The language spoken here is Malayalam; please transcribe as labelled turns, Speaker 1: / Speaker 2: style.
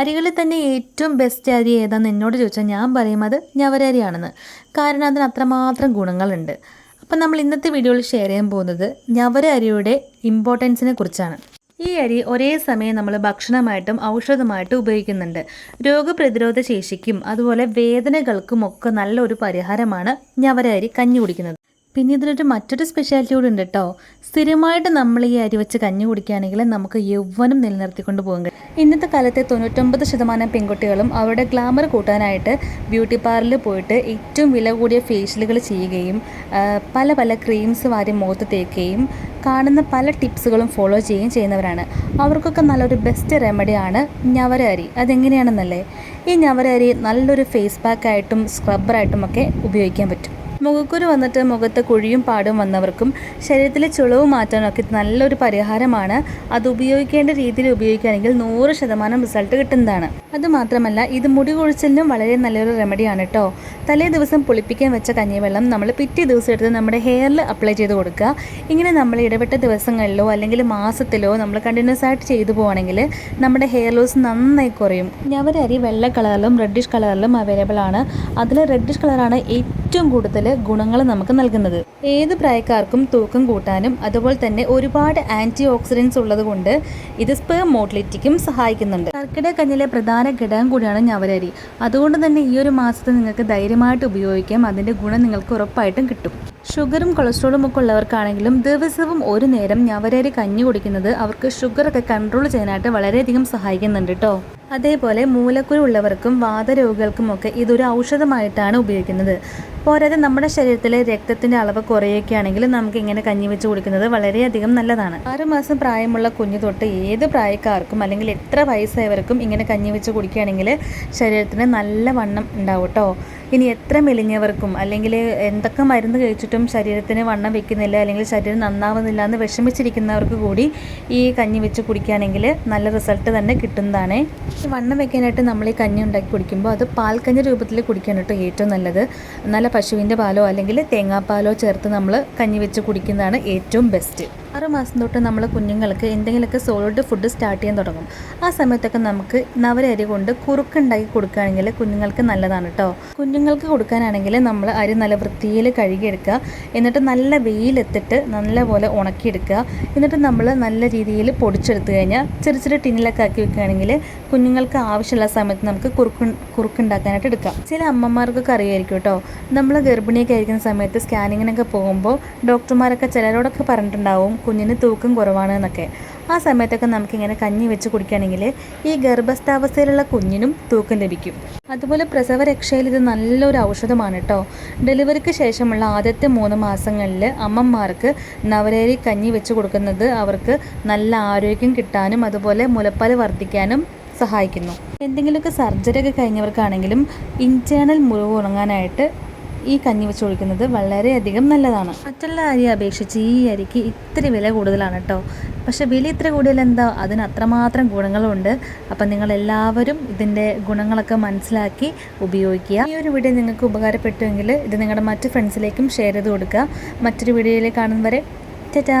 Speaker 1: അരികളിൽ തന്നെ ഏറ്റവും ബെസ്റ്റ് അരി ഏതാണെന്ന് എന്നോട് ചോദിച്ചാൽ ഞാൻ പറയും അത് ഞവരരിയാണെന്ന്. കാരണം അതിന് അത്രമാത്രം ഗുണങ്ങളുണ്ട്. അപ്പം നമ്മൾ ഇന്നത്തെ വീഡിയോയിൽ ഷെയർ ചെയ്യാൻ പോകുന്നത് ഞവര അരിയുടെ ഇമ്പോർട്ടൻസിനെ കുറിച്ചാണ്. ഈ അരി ഒരേ സമയം നമ്മൾ ഭക്ഷണമായിട്ടും ഔഷധമായിട്ടും ഉപയോഗിക്കുന്നുണ്ട്. രോഗപ്രതിരോധ ശേഷിക്കും അതുപോലെ വേദനകൾക്കും ഒക്കെ നല്ലൊരു പരിഹാരമാണ് ഞവര അരി കഞ്ഞി കുടിക്കുന്നത്. പിന്നെ ഇതിനൊരു മറ്റൊരു സ്പെഷ്യാലിറ്റി കൂടി ഉണ്ട് കേട്ടോ സ്ഥിരമായിട്ട് നമ്മൾ ഈ അരി വെച്ച് കഞ്ഞി കുടിക്കുകയാണെങ്കിൽ നമുക്ക് യൗവനം നിലനിർത്തിക്കൊണ്ട് പോകാൻ കഴിയും. ഇന്നത്തെ കാലത്തെ തൊണ്ണൂറ്റൊമ്പത് ശതമാനം പെൺകുട്ടികളും അവരുടെ ഗ്ലാമർ കൂട്ടാനായിട്ട് ബ്യൂട്ടി പാർലറിൽ പോയിട്ട് ഏറ്റവും വില കൂടിയ ഫേഷ്യലുകൾ ചെയ്യുകയും പല പല ക്രീംസ് വാരി മുഖത്ത് തേക്കുകയും കാണുന്ന പല ടിപ്സുകളും ഫോളോ ചെയ്യുകയും ചെയ്യുന്നവരാണ്. അവർക്കൊക്കെ നല്ലൊരു ബെസ്റ്റ് റെമഡിയാണ് ഞവര അരി അതെങ്ങനെയാണെന്നല്ലേ? ഈ ഞവര അരി നല്ലൊരു ഫേസ് പാക്കായിട്ടും സ്ക്രബ്ബറായിട്ടും ഒക്കെ ഉപയോഗിക്കാൻ പറ്റും. മുഖക്കുരു വന്നിട്ട് മുഖത്ത് കുഴിയും പാടും വന്നവർക്കും ശരീരത്തിലെ ചുളവ് മാറ്റാനൊക്കെ നല്ലൊരു പരിഹാരമാണ്. അത് ഉപയോഗിക്കേണ്ട രീതിയിൽ ഉപയോഗിക്കുകയാണെങ്കിൽ നൂറ് ശതമാനം റിസൾട്ട് കിട്ടുന്നതാണ്. അതുമാത്രമല്ല ഇത് മുടി കൊഴിച്ചിലിനും വളരെ നല്ലൊരു റെമഡിയാണ് കേട്ടോ തലേ ദിവസം പുളിപ്പിക്കാൻ വെച്ച കഞ്ഞിവെള്ളം നമ്മൾ പിറ്റേ ദിവസം എടുത്ത് നമ്മുടെ ഹെയറിൽ അപ്ലൈ ചെയ്ത് കൊടുക്കുക. ഇങ്ങനെ നമ്മൾ ഇടവിട്ട ദിവസങ്ങളിലോ അല്ലെങ്കിൽ മാസത്തിലോ നമ്മൾ കണ്ടിന്യൂസ് ആയിട്ട് ചെയ്തു പോവുകയാണെങ്കിൽ നമ്മുടെ ഹെയർ ലോസ് നന്നായി കുറയും. ഞവരരി വെള്ള കളറിലും റെഡിഷ് കളറിലും അവൈലബിൾ ആണ്. അതിൽ റെഡിഷ് കളറാണ് ഏറ്റവും കൂടുതൽ ഗുണങ്ങൾ നമുക്ക് നൽകുന്നത്. ഏത് പ്രായക്കാർക്കും തൂക്കം കൂട്ടാനും അതുപോലെ തന്നെ ഒരുപാട് ആന്റി ഓക്സിഡൻസ് ഉള്ളത് കൊണ്ട് ഇത് സ്പേം മോട്ടിലിറ്റിക്കും സഹായിക്കുന്നുണ്ട്. കർക്കിടക കഞ്ഞിലെ പ്രധാന ഘടകം കൂടിയാണ് ഞവരരി. അതുകൊണ്ട് തന്നെ ഈ ഒരു മാസത്തെ നിങ്ങൾക്ക് ധൈര്യമായിട്ട് ഉപയോഗിക്കാം. അതിന്റെ ഗുണം നിങ്ങൾക്ക് ഉറപ്പായിട്ടും കിട്ടും. ഷുഗറും കൊളസ്ട്രോളും ഒക്കെ ഉള്ളവർക്കാണെങ്കിലും ദിവസവും ഒരു നേരം ഞവരരി കഞ്ഞി കുടിക്കുന്നത് അവർക്ക് ഷുഗറൊക്കെ കൺട്രോൾ ചെയ്യാനായിട്ട് വളരെയധികം സഹായിക്കുന്നുണ്ട് കേട്ടോ അതേപോലെ മൂലക്കുരു ഉള്ളവർക്കും വാതരോഗികൾക്കും ഒക്കെ ഇതൊരു ഔഷധമായിട്ടാണ് ഉപയോഗിക്കുന്നത്. പോരാതെ നമ്മുടെ ശരീരത്തിലെ രക്തത്തിന്റെ അളവ് കുറയുകയാണെങ്കിൽ നമുക്ക് ഇങ്ങനെ കഞ്ഞി വെച്ച് കുടിക്കുന്നത് വളരെയധികം നല്ലതാണ്. ആറ് മാസം പ്രായമുള്ള കുഞ്ഞു തൊട്ട് ഏത് പ്രായക്കാർക്കും അല്ലെങ്കിൽ എത്ര വയസ്സായവർക്കും ഇങ്ങനെ കഞ്ഞി വെച്ച് കുടിക്കുകയാണെങ്കിൽ ശരീരത്തിന് നല്ല വണ്ണം ഉണ്ടാവും കേട്ടോ ഇനി എത്ര മെലിഞ്ഞവർക്കും അല്ലെങ്കിൽ എന്തൊക്കെ മരുന്ന് കഴിച്ചിട്ടും ശരീരത്തിന് വണ്ണം വെക്കുന്നില്ല അല്ലെങ്കിൽ ശരീരം നന്നാവുന്നില്ല എന്ന് വിഷമിച്ചിരിക്കുന്നവർക്ക് കൂടി ഈ കഞ്ഞി വെച്ച് കുടിക്കുകയാണെങ്കിൽ നല്ല റിസൾട്ട് തന്നെ കിട്ടുന്നതാണ്. വണ്ണം വെക്കാനായിട്ട് നമ്മൾ ഈ കഞ്ഞി ഉണ്ടാക്കി കുടിക്കുമ്പോൾ അത് പാൽക്കഞ്ഞി രൂപത്തിൽ കുടിക്കാൻ കേട്ടോ ഏറ്റവും നല്ലത്. നല്ല പശുവിന്റെ പാലോ അല്ലെങ്കിൽ തേങ്ങാപ്പാലോ ചേർത്ത് നമ്മൾ കഞ്ഞി വെച്ച് കുടിക്കുന്നതാണ് ഏറ്റവും ബെസ്റ്റ് ആറ് മാസം തൊട്ട് നമ്മൾ കുഞ്ഞുങ്ങൾക്ക് എന്തെങ്കിലുമൊക്കെ സോളിഡ് ഫുഡ് സ്റ്റാർട്ട് ചെയ്യാൻ തുടങ്ങും. ആ സമയത്തൊക്കെ നമുക്ക് നവരരി കൊണ്ട് കുറുക്കുണ്ടാക്കി കൊടുക്കുകയാണെങ്കിൽ കുഞ്ഞുങ്ങൾക്ക് നല്ലതാണ് കേട്ടോ കുഞ്ഞുങ്ങൾക്ക് കൊടുക്കാനാണെങ്കിൽ നമ്മൾ അരി നല്ല വൃത്തിയിൽ കഴുകിയെടുക്കുക. എന്നിട്ട് നല്ല വെയിലെത്തിട്ട് നല്ലപോലെ ഉണക്കിയെടുക്കുക. എന്നിട്ട് നമ്മൾ നല്ല രീതിയിൽ പൊടിച്ചെടുത്തു കഴിഞ്ഞാൽ ചെറിയ ചെറിയ ടിന്നിലൊക്കെ ആക്കി വെക്കുകയാണെങ്കിൽ കുഞ്ഞുങ്ങൾക്ക് ആവശ്യമുള്ള സമയത്ത് നമുക്ക് കുറുക്ക് കുറുക്കുണ്ടാക്കാനായിട്ട് എടുക്കാം. ചില അമ്മമാർക്കൊക്കെ അറിയായിരിക്കും കേട്ടോ നമ്മൾ ഗർഭിണിയൊക്കെ ആയിരിക്കുന്ന സമയത്ത് സ്കാനിങ്ങിനൊക്കെ പോകുമ്പോൾ ഡോക്ടർമാരൊക്കെ ചിലരോടൊക്കെ പറഞ്ഞിട്ടുണ്ടാവും കുഞ്ഞിന് തൂക്കം കുറവാണ് എന്നൊക്കെ. ആ സമയത്തൊക്കെ നമുക്കിങ്ങനെ കഞ്ഞി വെച്ച് കുടിക്കുകയാണെങ്കിൽ ഈ ഗർഭസ്ഥാവസ്ഥയിലുള്ള കുഞ്ഞിനും തൂക്കം ലഭിക്കും. അതുപോലെ പ്രസവരക്ഷയിൽ ഇത് നല്ലൊരു ഔഷധമാണ് കേട്ടോ ഡെലിവറിക്ക് ശേഷമുള്ള ആദ്യത്തെ മൂന്ന് മാസങ്ങളിൽ അമ്മമാർക്ക് നവരേരി കഞ്ഞി വെച്ച് കൊടുക്കുന്നത് അവർക്ക് നല്ല ആരോഗ്യം കിട്ടാനും അതുപോലെ മുലപ്പാൽ വർദ്ധിക്കാനും സഹായിക്കുന്നു. എന്തെങ്കിലുമൊക്കെ സർജറി ഒക്കെ കഴിഞ്ഞവർക്കാണെങ്കിലും ഇന്റേർണൽ മുറിവ് ഉണങ്ങാനായിട്ട് ഈ കഞ്ഞി വെച്ച് ഒഴിക്കുന്നത് വളരെയധികം നല്ലതാണ്. മറ്റുള്ള അരി അപേക്ഷിച്ച് ഈ അരിക്ക് ഇത്തിരി വില കൂടുതലാണ് കേട്ടോ പക്ഷെ വില ഇത്ര കൂടിയാൽ എന്താ? അതിന് അത്രമാത്രം ഗുണങ്ങളുണ്ട്. അപ്പം നിങ്ങൾ എല്ലാവരും ഇതിന്റെ ഗുണങ്ങളൊക്കെ മനസ്സിലാക്കി ഉപയോഗിക്കുക. ഈ ഒരു വീഡിയോ നിങ്ങൾക്ക് ഉപകാരപ്പെട്ടുവെങ്കിൽ ഇത് നിങ്ങളുടെ മറ്റ് ഫ്രണ്ട്സിലേക്കും ഷെയർ ചെയ്ത് കൊടുക്കുക. മറ്റൊരു വീഡിയോയിൽ കാണുന്നവരെ ടാറ്റാ.